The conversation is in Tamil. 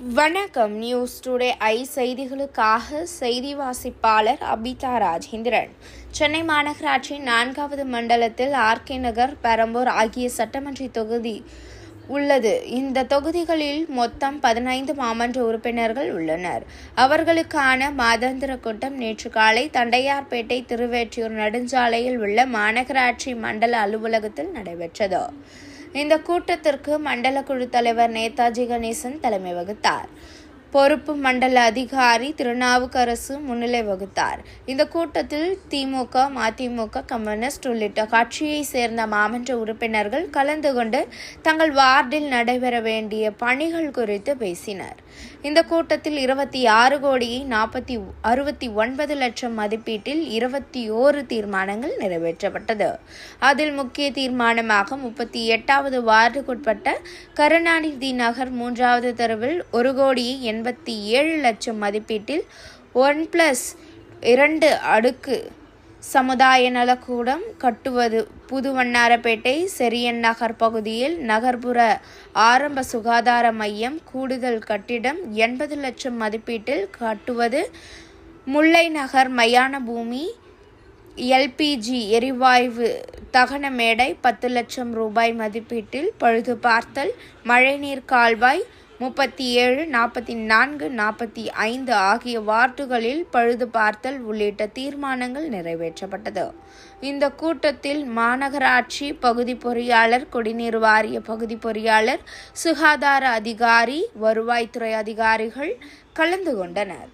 வணக்கம். நியூஸ் டுடே ஐ செய்திகளுக்காக செய்தி வாசிப்பாளர் அபிதா ராஜேந்திரன். சென்னை மாநகராட்சி நான்காவது மண்டலத்தில் ஆர்கே நகர் பெரம்பூர் ஆகிய சட்டமன்ற தொகுதி உள்ளது. இந்த தொகுதிகளில் மொத்தம் பதினைந்து மாமன்ற உறுப்பினர்கள் உள்ளனர். அவர்களுக்கான மாதாந்திர கூட்டம் நேற்று காலை தண்டையார்பேட்டை திருவேற்றியூர் நெடுஞ்சாலையில் உள்ள மாநகராட்சி மண்டல அலுவலகத்தில் நடைபெற்றது. இந்த கூட்டத்திற்கு மண்டல குழு தலைவர் நேதாஜி கணேசன் தலைமை வகித்தார். பொறுப்பு மண்டல அதிகாரி திருநாவுக்கரசு முன்னிலை வகுத்தார். இந்த கூட்டத்தில் திமுக மதிமுக கம்யூனிஸ்ட் உள்ளிட்ட கட்சியை சேர்ந்த மாமன்ற உறுப்பினர்கள் கலந்து கொண்டு தங்கள் வார்டில் நடைபெற வேண்டிய பணிகள் குறித்து பேசினர். இந்த கூட்டத்தில் இருபத்தி ஆறு கோடியை நாற்பத்தி அறுபத்தி ஒன்பது லட்சம் மதிப்பீட்டில் இருபத்தி ஓரு தீர்மானங்கள் நிறைவேற்றப்பட்டது. அதில் முக்கிய தீர்மானமாக முப்பத்தி எட்டாவது வார்டுக்குட்பட்ட கருணாநிதி நகர் மூன்றாவது தெருவில் ஒரு கோடியை எண்பத்தி ஏழு லட்சம் மதிப்பீட்டில் ஒன் பிளஸ் இரண்டு அடுக்கு சமுதாய நலக்கூடம் கட்டுவது புதுவண்ணாரப்பேட்டை செரியன் நகர் பகுதியில் நகர்ப்புற ஆரம்ப சுகாதார மையம் கூடுதல் கட்டிடம் எண்பது லட்சம் மதிப்பீட்டில் கட்டுவது முல்லை நகர் மயான பூமி எல்பிஜி எரிவாயு தகன மேடை பத்து லட்சம் ரூபாய் மதிப்பீட்டில் பழுது பார்த்தல் மழைநீர் கால்வாய் முப்பத்தி ஏழு நாற்பத்தி நான்கு நாற்பத்தி ஐந்து ஆகிய வார்டுகளில் பழுது பார்த்தல் உள்ளிட்ட தீர்மானங்கள் நிறைவேற்றப்பட்டது. இந்த கூட்டத்தில் மாநகராட்சி பகுதி பொறியாளர் குடிநீர் வாரிய பகுதி பொறியாளர் சுகாதார அதிகாரி வருவாய்த்துறை அதிகாரிகள் கலந்து கொண்டனர்.